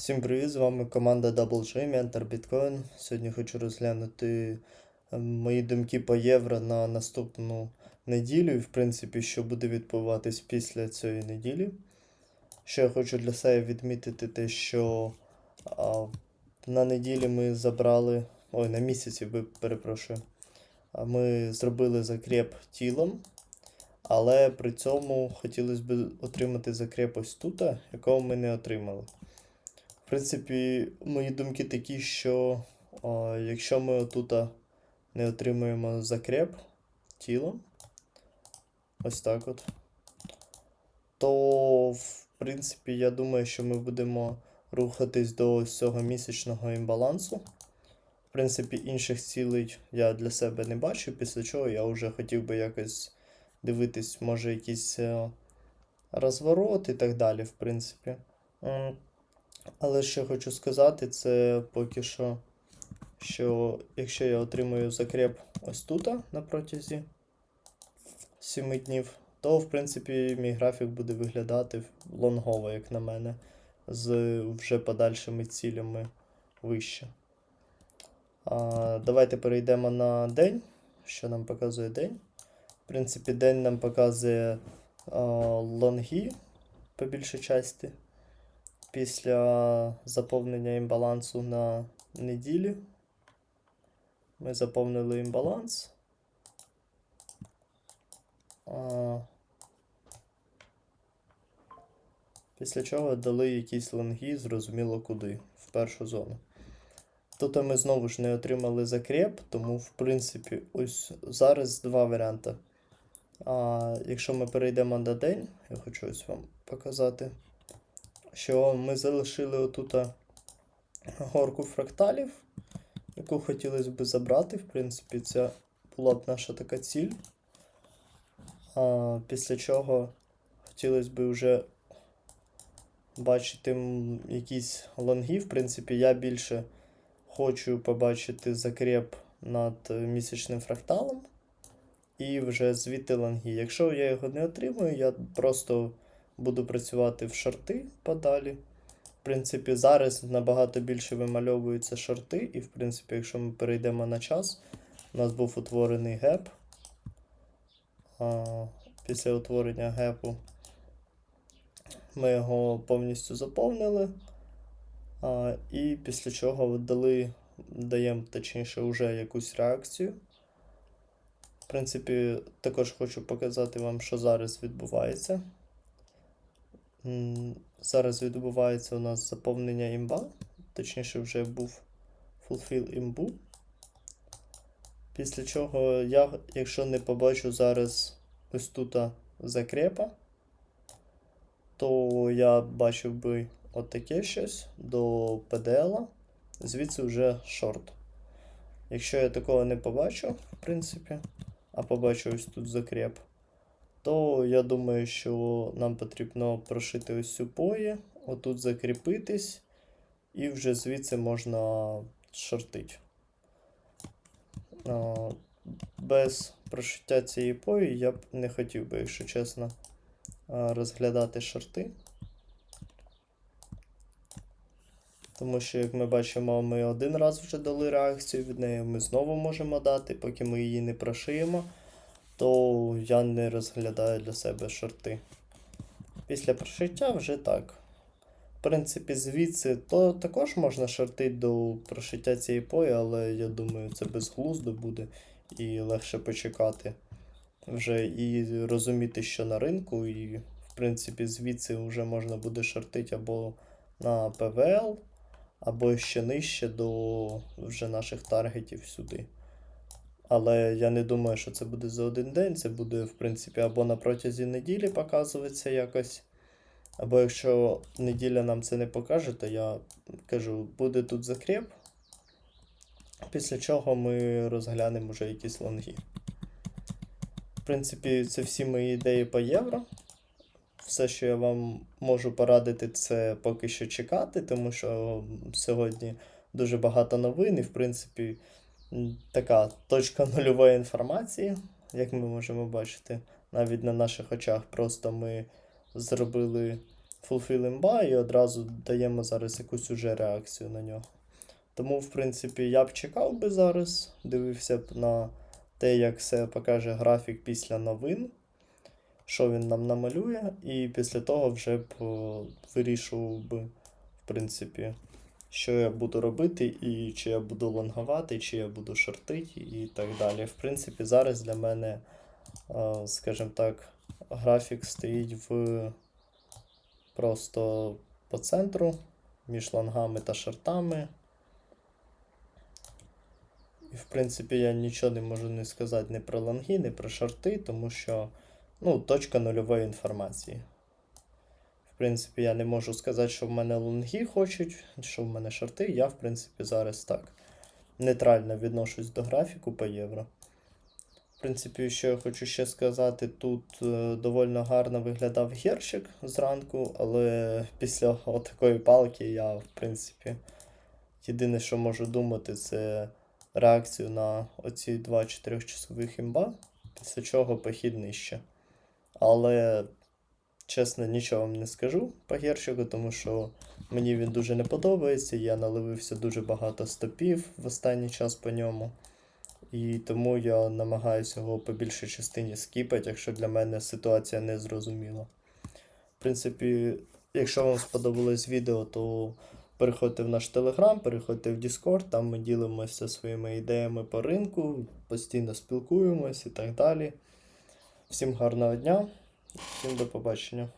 Всім привіт, з вами команда WG, Ментор Bitcoin. Сьогодні хочу розглянути е, мої думки по євро на наступну неділю і, в принципі, що буде відбуватись після цієї неділі. Що я хочу для себе відмітити, те, що а, на неділі ми забрали. Ой, на місяці, ви- перепрошую. Ми зробили закреп тілом, але при цьому хотілося б отримати закреп ось тут, якого ми не отримали. В принципі, мої думки такі, що о, якщо ми отут не отримуємо закреп тілом, ось так от, то в принципі я думаю, що ми будемо рухатись до цього місячного імбалансу. В принципі, інших цілей я для себе не бачу, після чого я вже хотів би якось дивитись, може, якийсь е, розворот і так далі, в принципі. Але що хочу сказати, це поки що, що якщо я отримую закреп ось тут на протязі 7 днів, то в принципі мій графік буде виглядати лонгово, як на мене, з вже подальшими цілями вище. А, давайте перейдемо на день. Що нам показує день? В принципі, день нам показує а, лонги по більшій часті після заповнення імбалансу на неділі. Ми заповнили імбаланс. Після чого дали якісь лонги, зрозуміло куди, в першу зону. Тут ми знову ж не отримали закреп, тому, в принципі, ось зараз два варіанти. А, якщо ми перейдемо на день, я хочу ось вам показати що ми залишили отут горку фракталів, яку хотілося б забрати. В принципі, це була б наша така ціль. А, після чого хотілося б вже бачити якісь лонги. В принципі, я більше хочу побачити закреп над е, місячним фракталом. І вже звідти лонги. Якщо я його не отримую, я просто буду працювати в шорти подалі. В принципі, зараз набагато більше вимальовуються шорти, і, в принципі, якщо ми перейдемо на час, у нас був утворений геп. Після утворення гепу ми його повністю заповнили. І після чого дали, даємо точніше вже якусь реакцію. В принципі, також хочу показати вам, що зараз відбувається. Зараз відбувається у нас заповнення імба, точніше, вже був fulfill імбу. Після чого я, якщо не побачу зараз ось тут закрепа, то я бачив би отаке щось до PDL, звідси вже шорт. Якщо я такого не побачу, в принципі, а побачу ось тут закреп, то я думаю, що нам потрібно прошити ось цю пої, отут закріпитись, і вже звідси можна шортити. Без прошиття цієї пої я б не хотів би, якщо чесно, розглядати шорти. Тому що, як ми бачимо, ми один раз вже дали реакцію від неї, ми знову можемо дати, поки ми її не прошиємо то я не розглядаю для себе шорти. Після прошиття вже так. В принципі, звідси то також можна шортити до прошиття цієї пої, але я думаю, це безглуздо буде і легше почекати вже і розуміти, що на ринку, і, в принципі, звідси вже можна буде шортити або на ПВЛ, або ще нижче до вже наших таргетів сюди. Але я не думаю, що це буде за один день. Це буде, в принципі, або на протязі неділі показуватися якось. Або якщо неділя нам це не покаже, то я кажу, буде тут закреп. Після чого ми розглянемо вже якісь лонги. В принципі, це всі мої ідеї по євро. Все, що я вам можу порадити, це поки що чекати, тому що сьогодні дуже багато новин, і в принципі така точка нульової інформації, як ми можемо бачити, навіть на наших очах. Просто ми зробили Fulfill імба і одразу даємо зараз якусь уже реакцію на нього. Тому, в принципі, я б чекав би зараз, дивився б на те, як все покаже графік після новин, що він нам намалює, і після того вже б вирішував би, в принципі, що я буду робити, і чи я буду лонгувати, чи я буду шортити, і так далі. В принципі, зараз для мене, е, скажімо так, графік стоїть в просто по центру між лонгами та шортами. І, в принципі, я нічого не можу не сказати ні про лонги, ні про шорти, тому що ну, точка нульової інформації. Принципі, я не можу сказати, що в мене лонги хочуть, що в мене шорти. Я, в принципі, зараз так нейтрально відношусь до графіку по євро. В принципі, що я хочу ще сказати, тут е, доволі гарно виглядав герщик зранку, але після такої палки я, в принципі, єдине, що можу думати, це реакцію на оці два 4-часових імба, після чого похід нижче. Але, чесно, нічого вам не скажу по герщику, тому що мені він дуже не подобається. Я наливився дуже багато стопів в останній час по ньому. І тому я намагаюся його по більшій частині скіпати, якщо для мене ситуація не зрозуміла. В принципі, якщо вам сподобалось відео, то переходьте в наш телеграм, переходьте в Discord, там ми ділимося своїми ідеями по ринку, постійно спілкуємось і так далі. Всім гарного дня, всім до побачення.